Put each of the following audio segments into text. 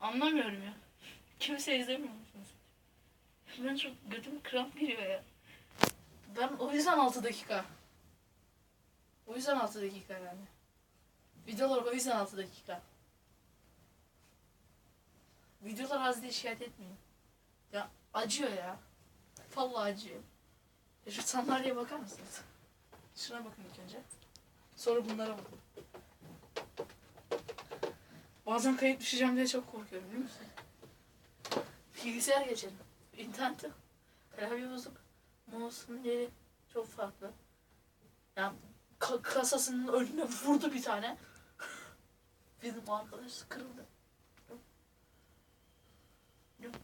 Anlamıyorum ya. Kimse izlemiyor musunuz? Ben çok götüm kramp giriyor ya. Ben o yüzden 6 dakika. O yüzden 6 dakika yani. Videolar o yüzden 6 dakika. Videolar az diye şikayet etmeyin. Ya acıyor ya. Vallahi acıyor. Ya şu sandalyeye bakar mısınız? Şuna bakın ilk önce. Sonra bunlara bakın. Bazen kayıp düşeceğim diye çok korkuyorum biliyor musun? Bilgisayar geçelim. İnternet yok. Klavye bozuk. Mouse'un yeri çok farklı. Yani ka- kasasının önüne vurdu bir tane. Bizim arkadaş kırıldı. Yok.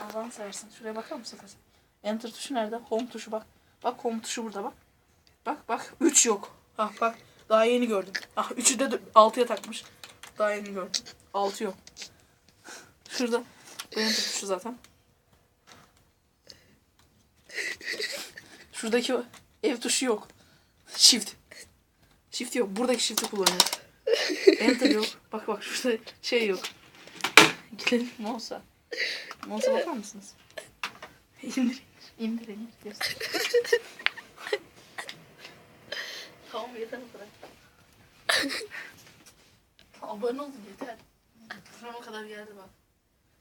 Allah'ını seversen. Şuraya bakar mısın kız? Enter tuşu nerede? Home tuşu bak. Bak home tuşu burada bak. Bak bak 3 yok. Ah bak daha yeni gördüm. Ah 3'ü de 6'ya takmış. Daha yeni gördüm. 6 yok. Şurada enter tuşu zaten. Şuradaki ev tuşu yok. Shift. Shift yok. Buradaki shift'i kullanıyor. Enter yok. Bak bak şurada şey yok. Gidelim mouse'a. Mouse'a bakar mısınız? İndir. İndir indir. Yeter kadar. Abone olun yeter. Burama kadar geldi bak.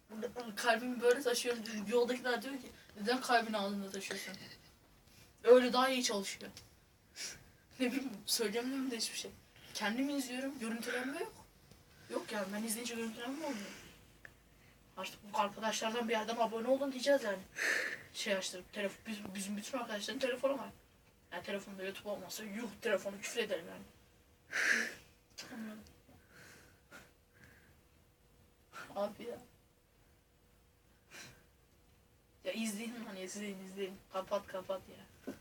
Burada Kalbimi böyle taşıyorum. Yoldakiler diyor ki neden kalbini ağzında taşıyorsun? Öyle daha iyi çalışıyor. Ne bileyim söyleyemiyorum da hiçbir şey. Kendimi izliyorum. Görüntülenme yok. Yok yani ben izleyince görüntülenme olmuyor. Artık bu arkadaşlardan bir yerden abone olun diyeceğiz yani. Şey açtırıp telefon, biz, bizim bütün arkadaşların telefonu var. Yani telefonda YouTube olmasa yuh telefonu küfür ederim yani. Abi ya. Ya izleyin hani izleyin izleyin. Kapat kapat ya.